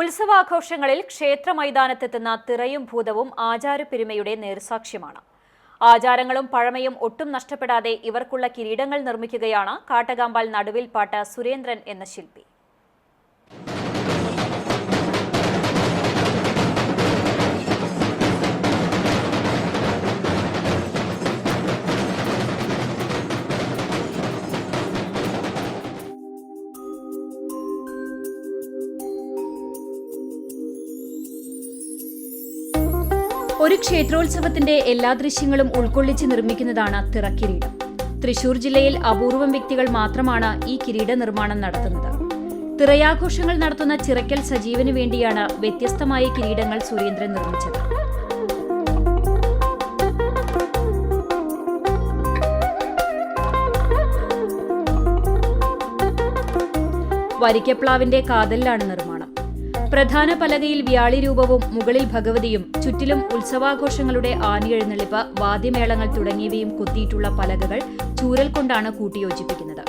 ഉത്സവാഘോഷങ്ങളിൽ ക്ഷേത്ര മൈതാനത്തെത്തുന്ന തിറയും ഭൂതവും ആചാരപ്പെരുമയുടെ നേർസാക്ഷ്യമാണ്. ആചാരങ്ങളും പഴമയും ഒട്ടും നഷ്ടപ്പെടാതെ ഇവർക്കുള്ള കിരീടങ്ങൾ നിർമ്മിക്കുകയാണ് കാട്ടകാമ്പാൽ പാട്ട സുരേന്ദ്രൻ എന്ന ശില്പി. ഒരു ക്ഷേത്രോത്സവത്തിന്റെ എല്ലാ ദൃശ്യങ്ങളും ഉൾക്കൊള്ളിച്ച് നിർമ്മിക്കുന്നതാണ് തിറക്കിരീടം. തൃശൂർ ജില്ലയിൽ അപൂർവം വ്യക്തികൾ മാത്രമാണ് ഈ കിരീട നിർമ്മാണം നടത്തുന്നത്. തിറയാഘോഷങ്ങൾ നടത്തുന്ന ചിറക്കൽ സജീവന് വേണ്ടിയാണ് വ്യത്യസ്തമായ കിരീടങ്ങൾ സുരേന്ദ്രൻ നിർമ്മിച്ചത്. വരിക്കപ്ലാവിന്റെ കാതലിലാണ് നിർമ്മാണം. പ്രധാന പലകയിൽ വ്യാളി രൂപവും മുകളിൽ ഭഗവതിയും ചുറ്റിലും ഉത്സവാഘോഷങ്ങളുടെ ആനിയെഴുന്നള്ളിപ്പ് വാദ്യമേളങ്ങൾ തുടങ്ങിയവയും കൊത്തിയിട്ടുള്ള പലകകൾ ചൂരൽ കൊണ്ടാണ് കൂട്ടിയോജിപ്പിക്കുന്നത്.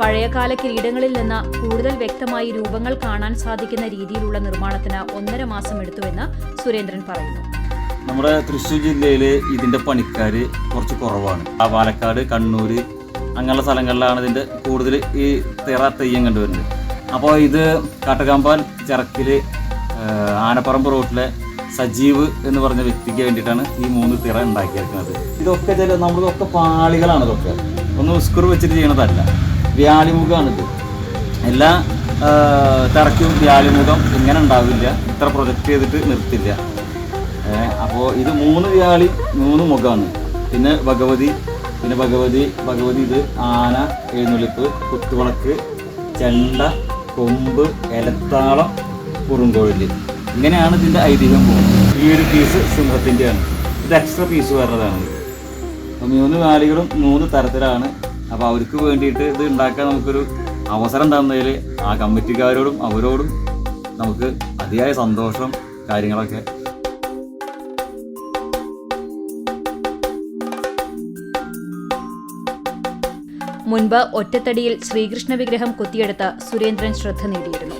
പഴയകാല കിരീടങ്ങളിൽ നിന്ന് കൂടുതൽ വ്യക്തമായി രൂപങ്ങൾ കാണാൻ സാധിക്കുന്ന രീതിയിലുള്ള നിർമ്മാണത്തിന് ഒന്നര മാസം എടുത്തുവെന്ന് സുരേന്ദ്രൻ പറയുന്നു. നമ്മുടെ തൃശ്ശൂർ ജില്ലയിൽ ഇതിന്റെ പണിക്കാർ കുറച്ച് കുറവാണ്. ആ പാലക്കാട് കണ്ണൂർ അങ്ങനെയുള്ള സ്ഥലങ്ങളിലാണ് ഇതിന്റെ കൂടുതൽ ഈ തിറ തെയ്യം കണ്ടുവരുന്നത് അപ്പോൾ ഇത് കാട്ടകാമ്പാൽ ചിറക്കിൽ ആനപ്പറമ്പ് റോട്ടിലെ സജീവ് എന്ന് പറഞ്ഞ വ്യക്തിക്ക് വേണ്ടിയിട്ടാണ് ഈ മൂന്ന് തിറ ഉണ്ടാക്കിയിരിക്കുന്നത്. ഇതൊക്കെ ചില നമ്മളിതൊക്കെ പാളികളാണ് ഇതൊക്കെ. ഒന്ന് ഉസ്കുർ വെച്ചിട്ട് ചെയ്യണതല്ല വ്യാളിമുഖമാണിത് എല്ലാ തിറയ്ക്കും വ്യാളിമുഖം ഇങ്ങനെ ഉണ്ടാവില്ല ഇത്ര പ്രൊജക്റ്റ് ചെയ്തിട്ട് നിർത്തില്ല. അപ്പോൾ ഇത് മൂന്ന് വ്യാളി മൂന്ന് മുഖമാണ് പിന്നെ ഭഗവതി പിന്നെ ഭഗവതി ഭഗവതി ഇത് ആന എഴുന്നള്ളിപ്പ് കുത്തുവിളക്ക് ചെണ്ട കൊമ്പ് എലത്താളം കുറുങ്കോഴിൽ ഇങ്ങനെയാണ് ഇതിന്റെ ഐതിഹ്യം പോകുന്നത്. ഈ ഒരു പീസ് സിംഹത്തിന്റെയാണ് ഇത് എക്സ്ട്രാ പീസ് വരുന്നതാണ് മൂന്ന് വ്യാളികളും മൂന്ന് തരത്തിലാണ്. അപ്പോൾ അവർക്ക് വേണ്ടിയിട്ട് ഇത് ഉണ്ടാക്കാൻ നമുക്കൊരു അവസരം തന്നതിൽ ആ കമ്മിറ്റിക്കാരോടും അവരോടും നമുക്ക് അതിയായ സന്തോഷം കാര്യങ്ങളൊക്കെ മുൻപ് ഒറ്റത്തടിയിൽ ശ്രീകൃഷ്ണ വിഗ്രഹം കൊത്തിയെടുത്ത് സുരേന്ദ്രൻ ശ്രദ്ധ നേടിയിരുന്നു.